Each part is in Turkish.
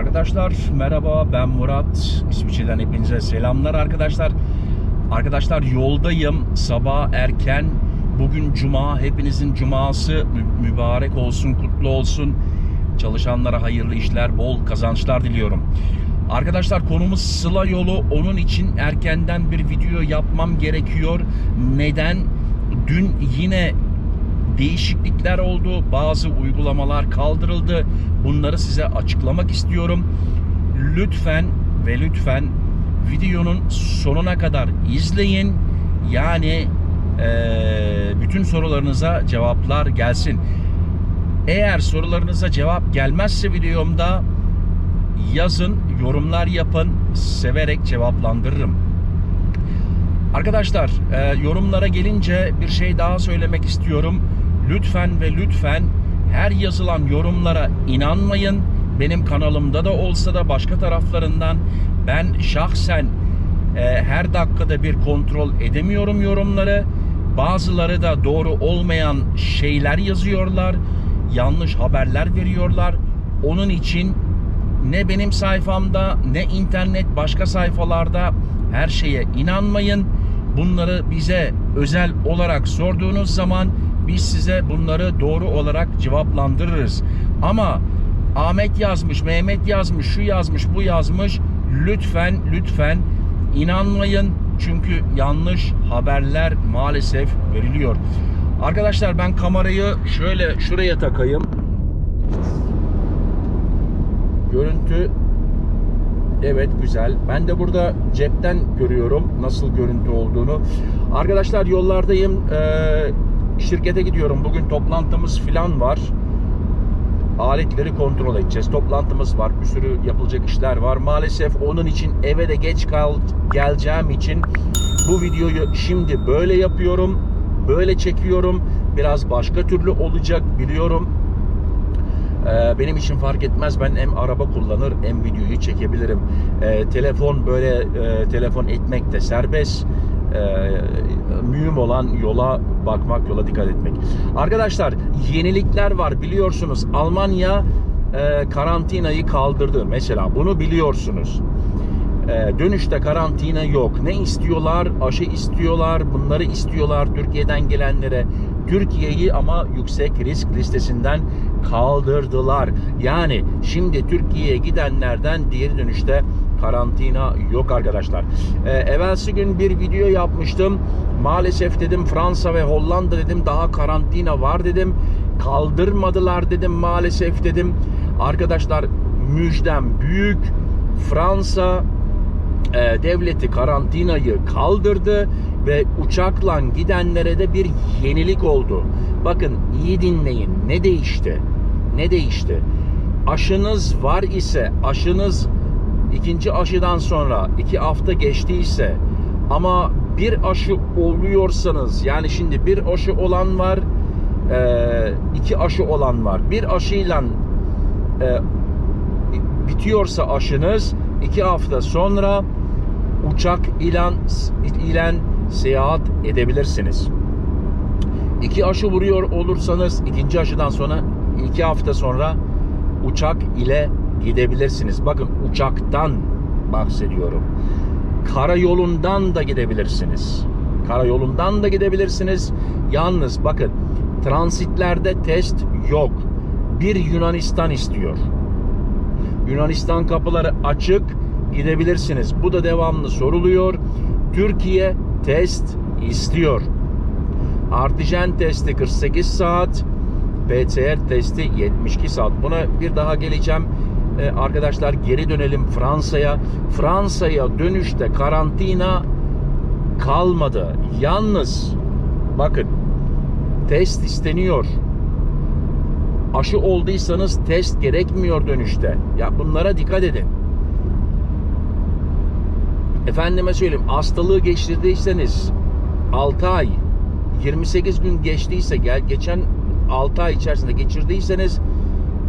Arkadaşlar merhaba ben Murat. İsviçre'den hepinize selamlar arkadaşlar. Arkadaşlar yoldayım. Sabah erken. Bugün cuma. Hepinizin cuması mü- mübarek olsun, kutlu olsun. Çalışanlara hayırlı işler, bol kazançlar diliyorum. Arkadaşlar konumuz Sıla yolu. Onun için erkenden bir video yapmam gerekiyor. Neden? Dün yine değişiklikler oldu. Bazı uygulamalar kaldırıldı. Bunları size açıklamak istiyorum. Lütfen ve lütfen videonun sonuna kadar izleyin. Yani bütün sorularınıza cevaplar gelsin. Eğer sorularınıza cevap gelmezse videomda yazın, yorumlar yapın. Severek cevaplandırırım. Arkadaşlar yorumlara gelince bir şey daha söylemek istiyorum. Lütfen ve lütfen her yazılan yorumlara inanmayın. Benim kanalımda da olsa da başka taraflarından ben şahsen e, her dakikada bir kontrol edemiyorum yorumları. Bazıları da doğru olmayan şeyler yazıyorlar. Yanlış haberler veriyorlar. Onun için ne benim sayfamda ne internet başka sayfalarda her şeye inanmayın. Bunları bize özel olarak sorduğunuz zaman biz size bunları doğru olarak cevaplandırırız. Ama Ahmet yazmış, Mehmet yazmış, şu yazmış, bu yazmış. Lütfen, lütfen inanmayın. Çünkü yanlış haberler maalesef veriliyor. Arkadaşlar ben kamerayı şöyle şuraya takayım. Görüntü Evet güzel. Ben de burada cepten görüyorum nasıl görüntü olduğunu. Arkadaşlar yollardayım. Ee, şirkete gidiyorum. Bugün toplantımız filan var. Aletleri kontrol edeceğiz. Toplantımız var. Bir sürü yapılacak işler var. Maalesef onun için eve de geç kal geleceğim için bu videoyu şimdi böyle yapıyorum. Böyle çekiyorum. Biraz başka türlü olacak biliyorum. Ee, benim için fark etmez. Ben hem araba kullanır hem videoyu çekebilirim. Ee, telefon böyle e, telefon etmek de serbest. Ee, mühim olan yola bakmak, yola dikkat etmek. Arkadaşlar yenilikler var biliyorsunuz. Almanya e, karantinayı kaldırdı mesela. Bunu biliyorsunuz. Ee, dönüşte karantina yok. Ne istiyorlar? Aşı istiyorlar. Bunları istiyorlar Türkiye'den gelenlere. Türkiye'yi ama yüksek risk listesinden kaldırdılar. Yani şimdi Türkiye'ye gidenlerden diğer dönüşte karantina yok arkadaşlar. Ee, evvelsi gün bir video yapmıştım. Maalesef dedim Fransa ve Hollanda dedim daha karantina var dedim. Kaldırmadılar dedim maalesef dedim. Arkadaşlar müjdem büyük. Fransa e, devleti karantinayı kaldırdı ve uçakla gidenlere de bir yenilik oldu. Bakın iyi dinleyin. Ne değişti? Ne değişti? Aşınız var ise, aşınız ikinci aşıdan sonra iki hafta geçtiyse ama bir aşı oluyorsanız yani şimdi bir aşı olan var e, iki aşı olan var. Bir aşıyla e, bitiyorsa aşınız iki hafta sonra uçak ilan ilen seyahat edebilirsiniz. İki aşı vuruyor olursanız ikinci aşıdan sonra iki hafta sonra uçak ile gidebilirsiniz. Bakın uçaktan bahsediyorum. Karayolundan da gidebilirsiniz. Karayolundan da gidebilirsiniz. Yalnız bakın transitlerde test yok. Bir Yunanistan istiyor. Yunanistan kapıları açık gidebilirsiniz. Bu da devamlı soruluyor. Türkiye test istiyor. Artijen testi 48 saat, PCR testi 72 saat. Buna bir daha geleceğim. Ee, arkadaşlar geri dönelim Fransa'ya. Fransa'ya dönüşte karantina kalmadı. Yalnız bakın test isteniyor aşı olduysanız test gerekmiyor dönüşte. Ya bunlara dikkat edin. Efendime söyleyeyim hastalığı geçirdiyseniz 6 ay 28 gün geçtiyse gel geçen 6 ay içerisinde geçirdiyseniz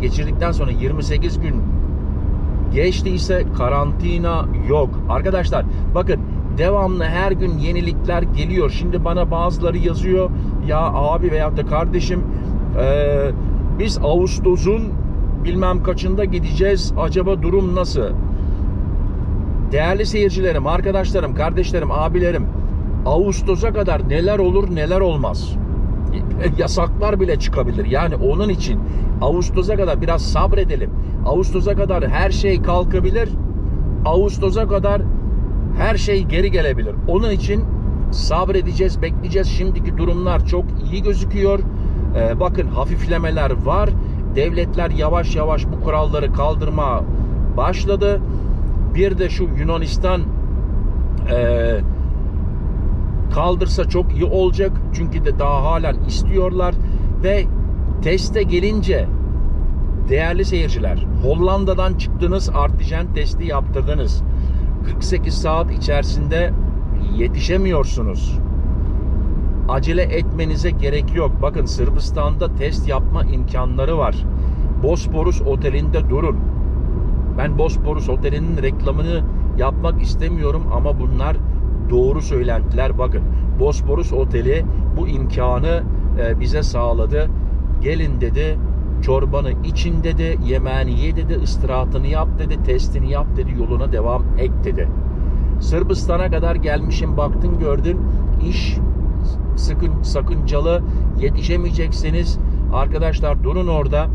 geçirdikten sonra 28 gün geçtiyse karantina yok. Arkadaşlar bakın devamlı her gün yenilikler geliyor. Şimdi bana bazıları yazıyor ya abi veyahut da kardeşim eee biz Ağustos'un bilmem kaçında gideceğiz. Acaba durum nasıl? Değerli seyircilerim, arkadaşlarım, kardeşlerim, abilerim. Ağustos'a kadar neler olur neler olmaz. Yasaklar bile çıkabilir. Yani onun için Ağustos'a kadar biraz sabredelim. Ağustos'a kadar her şey kalkabilir. Ağustos'a kadar her şey geri gelebilir. Onun için sabredeceğiz, bekleyeceğiz. Şimdiki durumlar çok iyi gözüküyor. Ee, bakın hafiflemeler var. Devletler yavaş yavaş bu kuralları kaldırma başladı. Bir de şu Yunanistan e, kaldırsa çok iyi olacak. Çünkü de daha halen istiyorlar ve teste gelince değerli seyirciler Hollanda'dan çıktınız artijen testi yaptırdınız. 48 saat içerisinde yetişemiyorsunuz. Acele etmenize gerek yok. Bakın Sırbistan'da test yapma imkanları var. Bosporus Oteli'nde durun. Ben Bosporus Oteli'nin reklamını yapmak istemiyorum ama bunlar doğru söylentiler. Bakın Bosporus Oteli bu imkanı e, bize sağladı. Gelin dedi, çorbanı için dedi, yemeğini ye dedi, istirahatını yap dedi, testini yap dedi, yoluna devam et dedi. Sırbistan'a kadar gelmişim baktın gördün iş sıkın sakıncalı yetişemeyeceksiniz. Arkadaşlar durun orada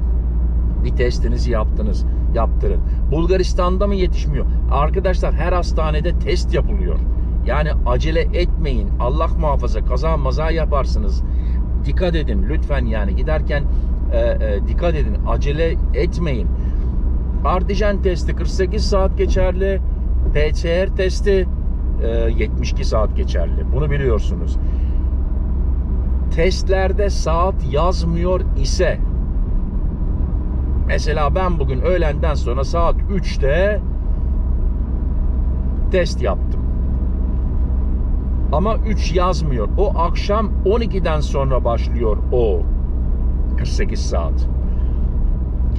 bir testinizi yaptınız yaptırın. Bulgaristan'da mı yetişmiyor? Arkadaşlar her hastanede test yapılıyor. Yani acele etmeyin. Allah muhafaza kaza maza yaparsınız. Dikkat edin lütfen yani giderken e, e, dikkat edin. Acele etmeyin. Antijen testi 48 saat geçerli. PCR testi e, 72 saat geçerli. Bunu biliyorsunuz. Testlerde saat yazmıyor ise mesela ben bugün öğlenden sonra saat 3'te test yaptım. Ama 3 yazmıyor. O akşam 12'den sonra başlıyor o 48 saat.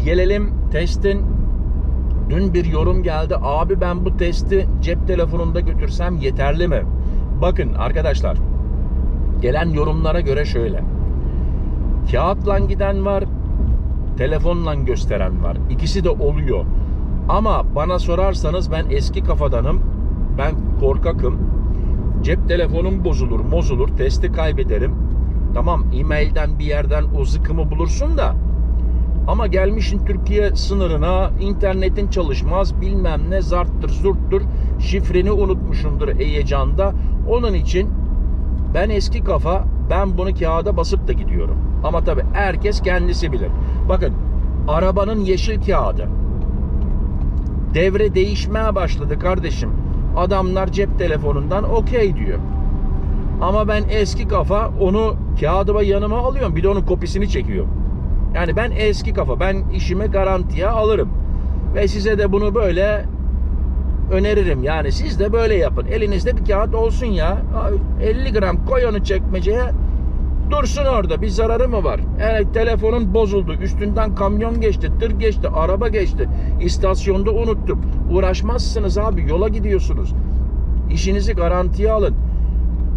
Gelelim testin Dün bir yorum geldi. Abi ben bu testi cep telefonunda götürsem yeterli mi? Bakın arkadaşlar. Gelen yorumlara göre şöyle. Kağıtla giden var, telefonla gösteren var. İkisi de oluyor. Ama bana sorarsanız ben eski kafadanım. Ben korkakım. Cep telefonum bozulur, bozulur, testi kaybederim. Tamam e-mailden bir yerden o zıkımı bulursun da ama gelmişin Türkiye sınırına internetin çalışmaz bilmem ne zarttır zurttur şifreni unutmuşundur heyecanda. Onun için ben eski kafa ben bunu kağıda basıp da gidiyorum. Ama tabi herkes kendisi bilir. Bakın arabanın yeşil kağıdı. Devre değişmeye başladı kardeşim. Adamlar cep telefonundan okey diyor. Ama ben eski kafa onu kağıdıma yanıma alıyorum. Bir de onun kopisini çekiyorum. Yani ben eski kafa. Ben işimi garantiye alırım. Ve size de bunu böyle öneririm. Yani siz de böyle yapın. Elinizde bir kağıt olsun ya. 50 gram koy onu çekmeceye. Dursun orada. Bir zararı mı var? Evet telefonun bozuldu. Üstünden kamyon geçti, tır geçti, araba geçti. İstasyonda unuttum. Uğraşmazsınız abi. Yola gidiyorsunuz. İşinizi garantiye alın.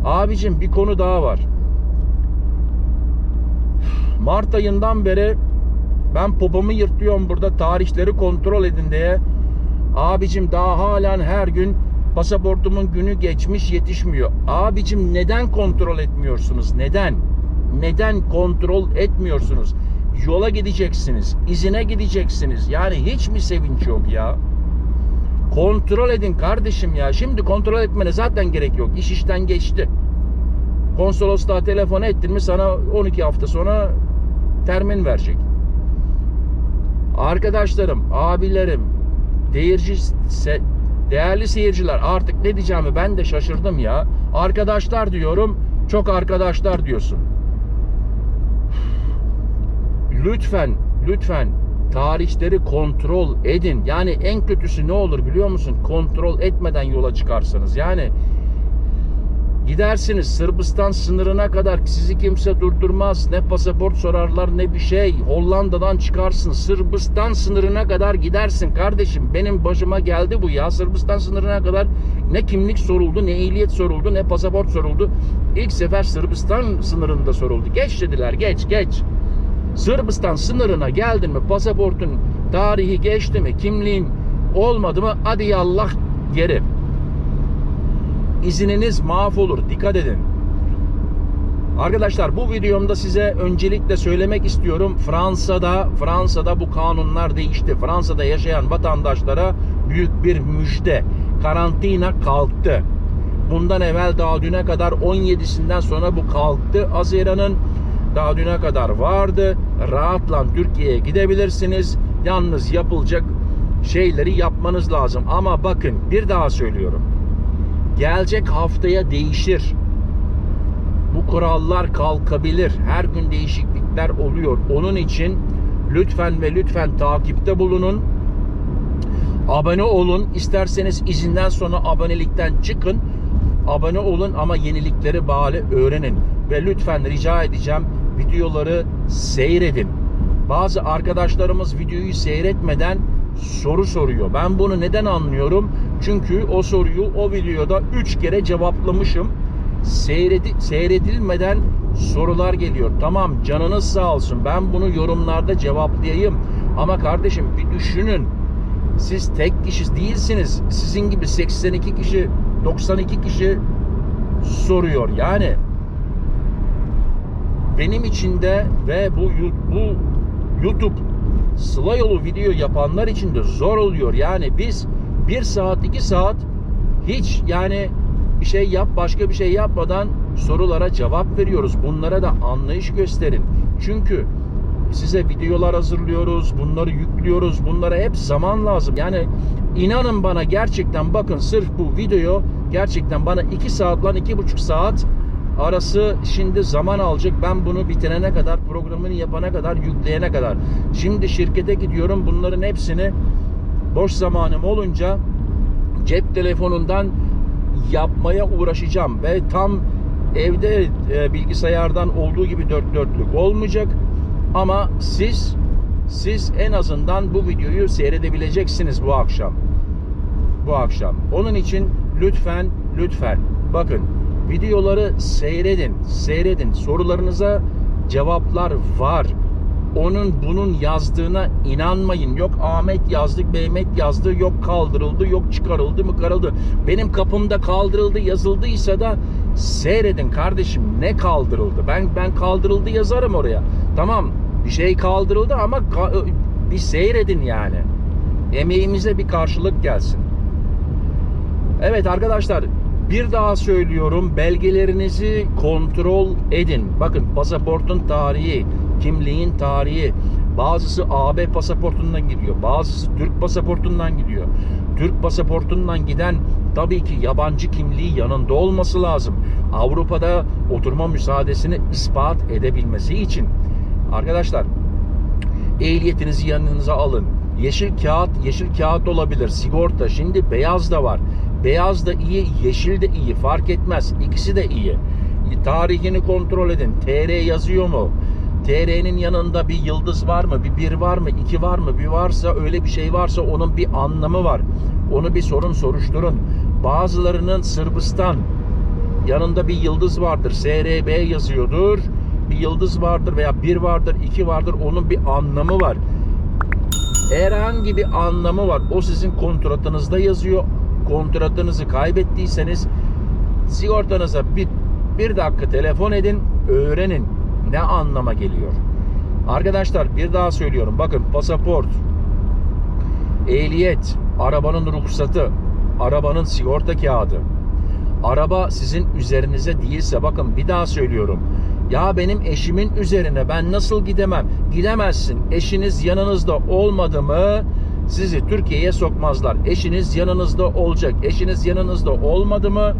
Abicim bir konu daha var. Mart ayından beri ben popomu yırtıyorum burada tarihleri kontrol edin diye. Abicim daha halen her gün pasaportumun günü geçmiş yetişmiyor. Abicim neden kontrol etmiyorsunuz? Neden? Neden kontrol etmiyorsunuz? Yola gideceksiniz, izine gideceksiniz. Yani hiç mi sevinç yok ya? Kontrol edin kardeşim ya. Şimdi kontrol etmene zaten gerek yok. İş işten geçti. Konsolosluğa telefon ettin mi sana 12 hafta sonra termin verecek. Arkadaşlarım, abilerim, değerci, se, değerli seyirciler artık ne diyeceğimi ben de şaşırdım ya. Arkadaşlar diyorum, çok arkadaşlar diyorsun. Lütfen, lütfen tarihleri kontrol edin. Yani en kötüsü ne olur biliyor musun? Kontrol etmeden yola çıkarsanız. Yani Gidersiniz Sırbistan sınırına kadar sizi kimse durdurmaz. Ne pasaport sorarlar ne bir şey. Hollanda'dan çıkarsın. Sırbistan sınırına kadar gidersin kardeşim. Benim başıma geldi bu ya. Sırbistan sınırına kadar ne kimlik soruldu, ne ehliyet soruldu, ne pasaport soruldu. İlk sefer Sırbistan sınırında soruldu. Geç dediler, geç, geç. Sırbistan sınırına geldin mi pasaportun tarihi geçti mi kimliğin olmadı mı hadi yallah geri. İzininiz mahvolur dikkat edin. Arkadaşlar bu videomda size öncelikle söylemek istiyorum. Fransa'da Fransa'da bu kanunlar değişti. Fransa'da yaşayan vatandaşlara büyük bir müjde. Karantina kalktı. Bundan evvel daha düne kadar 17'sinden sonra bu kalktı. Haziran'ın daha düne kadar vardı. Rahatla Türkiye'ye gidebilirsiniz. Yalnız yapılacak şeyleri yapmanız lazım. Ama bakın bir daha söylüyorum. Gelecek haftaya değişir. Bu kurallar kalkabilir. Her gün değişiklikler oluyor. Onun için lütfen ve lütfen takipte bulunun. Abone olun. İsterseniz izinden sonra abonelikten çıkın. Abone olun ama yenilikleri bari öğrenin. Ve lütfen rica edeceğim videoları seyredin. Bazı arkadaşlarımız videoyu seyretmeden soru soruyor. Ben bunu neden anlıyorum? Çünkü o soruyu o videoda 3 kere cevaplamışım. Seyredi, seyredilmeden sorular geliyor. Tamam canınız sağ olsun. Ben bunu yorumlarda cevaplayayım. Ama kardeşim bir düşünün. Siz tek kişi değilsiniz. Sizin gibi 82 kişi, 92 kişi soruyor. Yani benim için de ve bu bu YouTube sıla yolu video yapanlar için de zor oluyor. Yani biz bir saat iki saat hiç yani bir şey yap başka bir şey yapmadan sorulara cevap veriyoruz. Bunlara da anlayış gösterin. Çünkü size videolar hazırlıyoruz, bunları yüklüyoruz. Bunlara hep zaman lazım. Yani inanın bana gerçekten bakın sırf bu video gerçekten bana 2 saat lan 2,5 saat arası şimdi zaman alacak. Ben bunu bitirene kadar, programını yapana kadar, yükleyene kadar. Şimdi şirkete gidiyorum. Bunların hepsini boş zamanım olunca cep telefonundan yapmaya uğraşacağım ve tam evde e, bilgisayardan olduğu gibi dört dörtlük olmayacak. Ama siz siz en azından bu videoyu seyredebileceksiniz bu akşam. Bu akşam. Onun için lütfen lütfen bakın videoları seyredin. Seyredin. Sorularınıza cevaplar var. Onun bunun yazdığına inanmayın. Yok Ahmet yazdık, Mehmet yazdı, yok kaldırıldı, yok çıkarıldı mı karıldı. Benim kapımda kaldırıldı yazıldıysa da seyredin kardeşim ne kaldırıldı. Ben ben kaldırıldı yazarım oraya. Tamam bir şey kaldırıldı ama ka- bir seyredin yani. Emeğimize bir karşılık gelsin. Evet arkadaşlar bir daha söylüyorum belgelerinizi kontrol edin. Bakın pasaportun tarihi, kimliğin tarihi. Bazısı AB pasaportundan gidiyor. Bazısı Türk pasaportundan gidiyor. Türk pasaportundan giden tabii ki yabancı kimliği yanında olması lazım. Avrupa'da oturma müsaadesini ispat edebilmesi için. Arkadaşlar ehliyetinizi yanınıza alın. Yeşil kağıt, yeşil kağıt olabilir. Sigorta. Şimdi beyaz da var. Beyaz da iyi, yeşil de iyi. Fark etmez. İkisi de iyi. Tarihini kontrol edin. TR yazıyor mu? TR'nin yanında bir yıldız var mı? Bir bir var mı? iki var mı? Bir varsa öyle bir şey varsa onun bir anlamı var. Onu bir sorun soruşturun. Bazılarının Sırbistan yanında bir yıldız vardır. SRB yazıyordur. Bir yıldız vardır veya bir vardır, iki vardır. Onun bir anlamı var. Herhangi bir anlamı var. O sizin kontratınızda yazıyor. Kontratınızı kaybettiyseniz sigortanıza bir, bir dakika telefon edin, öğrenin ne anlama geliyor. Arkadaşlar bir daha söylüyorum. Bakın pasaport, ehliyet, arabanın ruhsatı, arabanın sigorta kağıdı. Araba sizin üzerinize değilse bakın bir daha söylüyorum. Ya benim eşimin üzerine ben nasıl gidemem? Gidemezsin. Eşiniz yanınızda olmadı mı sizi Türkiye'ye sokmazlar. Eşiniz yanınızda olacak. Eşiniz yanınızda olmadı mı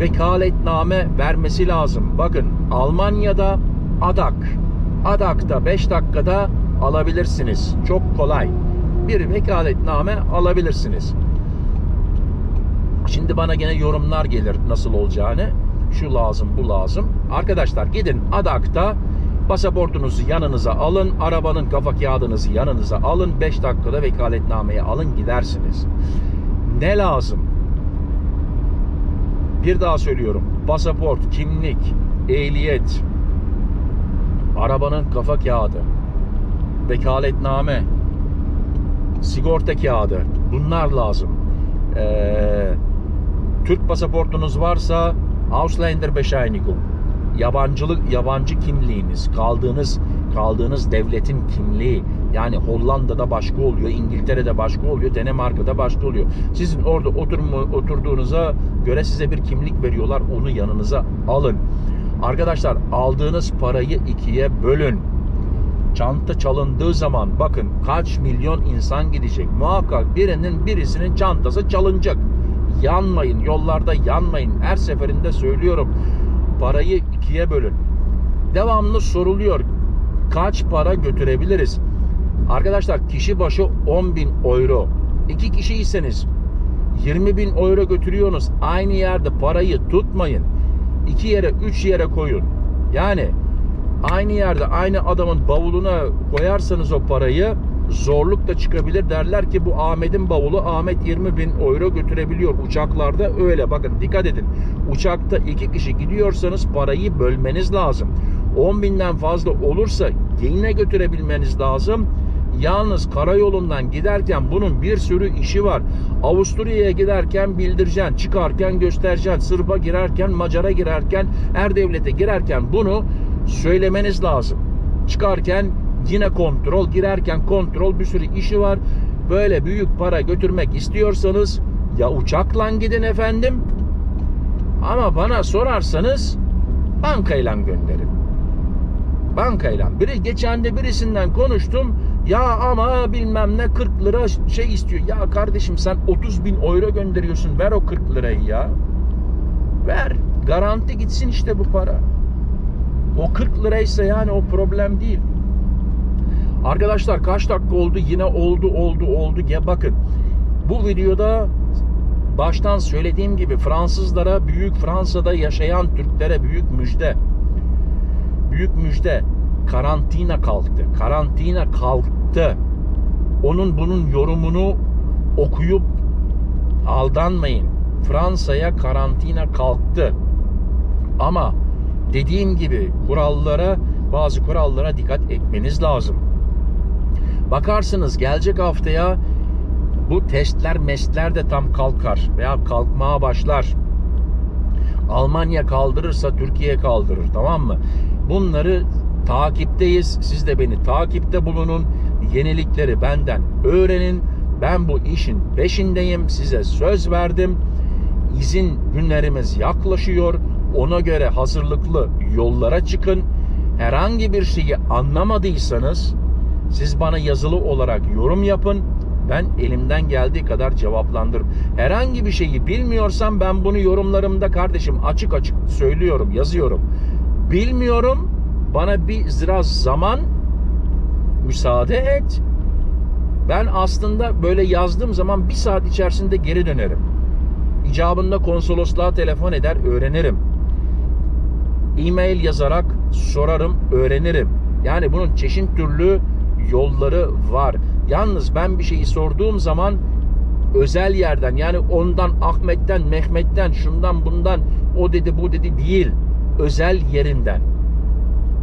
vekaletname vermesi lazım. Bakın Almanya'da ADAK. ADAK'ta 5 dakikada alabilirsiniz. Çok kolay. Bir vekaletname alabilirsiniz. Şimdi bana gene yorumlar gelir nasıl olacağını. Şu lazım, bu lazım. Arkadaşlar gidin ADAK'ta pasaportunuzu yanınıza alın, arabanın kafa kağıdınızı yanınıza alın, 5 dakikada vekaletnameyi alın gidersiniz. Ne lazım? Bir daha söylüyorum. Pasaport, kimlik, ehliyet, arabanın kafa kağıdı, vekaletname, sigorta kağıdı bunlar lazım. Ee, Türk pasaportunuz varsa Ausländerbescheinigung yabancılık yabancı kimliğiniz kaldığınız kaldığınız devletin kimliği yani Hollanda'da başka oluyor, İngiltere'de başka oluyor, Danimarka'da başka oluyor. Sizin orada oturma, oturduğunuza göre size bir kimlik veriyorlar. Onu yanınıza alın. Arkadaşlar aldığınız parayı ikiye bölün. Çanta çalındığı zaman bakın kaç milyon insan gidecek. Muhakkak birinin birisinin çantası çalınacak. Yanmayın, yollarda yanmayın. Her seferinde söylüyorum. Parayı ikiye bölün. Devamlı soruluyor. Kaç para götürebiliriz? Arkadaşlar kişi başı 10 bin euro. İki kişiyseniz 20 bin euro götürüyorsunuz. Aynı yerde parayı tutmayın. İki yere, üç yere koyun. Yani aynı yerde aynı adamın bavuluna koyarsanız o parayı zorluk da çıkabilir. Derler ki bu Ahmet'in bavulu Ahmet 20 bin euro götürebiliyor. Uçaklarda öyle bakın dikkat edin. Uçakta iki kişi gidiyorsanız parayı bölmeniz lazım. 10 binden fazla olursa yine götürebilmeniz lazım. Yalnız karayolundan giderken bunun bir sürü işi var. Avusturya'ya giderken bildireceksin, çıkarken göstereceksin, Sırp'a girerken, Macar'a girerken, Erdevlet'e girerken bunu söylemeniz lazım. Çıkarken yine kontrol, girerken kontrol bir sürü işi var. Böyle büyük para götürmek istiyorsanız ya uçakla gidin efendim ama bana sorarsanız bankayla gönderin. Bankayla. Biri geçen de birisinden konuştum. Ya ama bilmem ne 40 lira şey istiyor. Ya kardeşim sen 30 bin euro gönderiyorsun. Ver o 40 lirayı ya. Ver. Garanti gitsin işte bu para. O 40 liraysa yani o problem değil. Arkadaşlar kaç dakika oldu? Yine oldu oldu oldu. Ya bakın bu videoda baştan söylediğim gibi Fransızlara büyük Fransa'da yaşayan Türklere büyük müjde. Büyük müjde. Karantina kalktı. Karantina kalktı. Onun bunun yorumunu okuyup aldanmayın. Fransa'ya karantina kalktı. Ama dediğim gibi kurallara bazı kurallara dikkat etmeniz lazım. Bakarsınız gelecek haftaya bu testler mesler de tam kalkar veya kalkmaya başlar. Almanya kaldırırsa Türkiye kaldırır tamam mı? Bunları takipteyiz. Siz de beni takipte bulunun. Yenilikleri benden öğrenin. Ben bu işin peşindeyim. Size söz verdim. İzin günlerimiz yaklaşıyor. Ona göre hazırlıklı yollara çıkın. Herhangi bir şeyi anlamadıysanız siz bana yazılı olarak yorum yapın. Ben elimden geldiği kadar cevaplandırırım. Herhangi bir şeyi bilmiyorsam ben bunu yorumlarımda kardeşim açık açık söylüyorum, yazıyorum. Bilmiyorum. Bana bir biraz zaman müsaade et. Ben aslında böyle yazdığım zaman bir saat içerisinde geri dönerim. İcabında konsolosluğa telefon eder, öğrenirim. E-mail yazarak sorarım, öğrenirim. Yani bunun çeşit türlü yolları var. Yalnız ben bir şeyi sorduğum zaman özel yerden yani ondan Ahmet'ten, Mehmet'ten, şundan bundan o dedi bu dedi değil. Özel yerinden.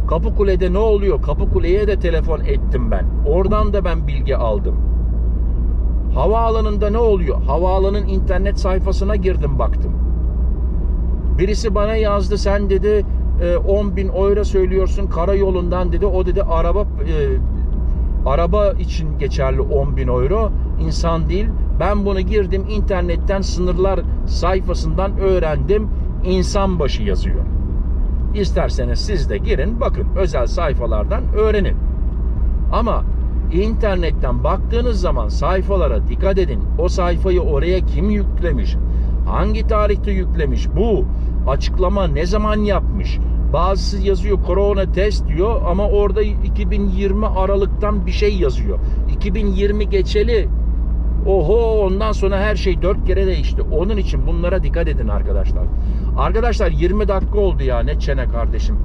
Kapıkule'de ne oluyor? Kapıkule'ye de telefon ettim ben. Oradan da ben bilgi aldım. Havaalanında ne oluyor? Havaalanın internet sayfasına girdim baktım. Birisi bana yazdı sen dedi 10 bin euro söylüyorsun karayolundan dedi. O dedi araba e, araba için geçerli 10 bin euro. insan değil. Ben bunu girdim internetten sınırlar sayfasından öğrendim. İnsan başı yazıyor. İsterseniz siz de girin bakın özel sayfalardan öğrenin. Ama internetten baktığınız zaman sayfalara dikkat edin. O sayfayı oraya kim yüklemiş? Hangi tarihte yüklemiş? Bu açıklama ne zaman yapmış? Bazısı yazıyor korona test diyor ama orada 2020 Aralık'tan bir şey yazıyor. 2020 geçeli Oho ondan sonra her şey dört kere değişti. Onun için bunlara dikkat edin arkadaşlar. Arkadaşlar 20 dakika oldu ya ne çene kardeşim.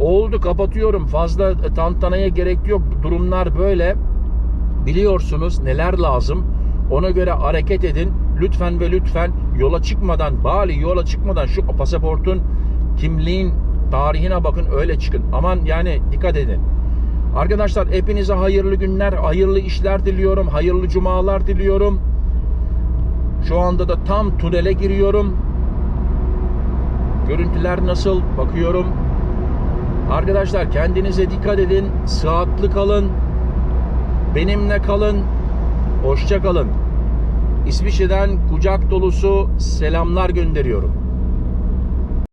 Oldu kapatıyorum. Fazla tantanaya gerek yok. Durumlar böyle. Biliyorsunuz neler lazım. Ona göre hareket edin. Lütfen ve lütfen yola çıkmadan, Bali yola çıkmadan şu pasaportun, kimliğin tarihine bakın öyle çıkın. Aman yani dikkat edin. Arkadaşlar hepinize hayırlı günler, hayırlı işler diliyorum. Hayırlı cumalar diliyorum. Şu anda da tam tünele giriyorum. Görüntüler nasıl? Bakıyorum. Arkadaşlar kendinize dikkat edin. Sıhhatli kalın. Benimle kalın. Hoşça kalın. İsviçre'den kucak dolusu selamlar gönderiyorum.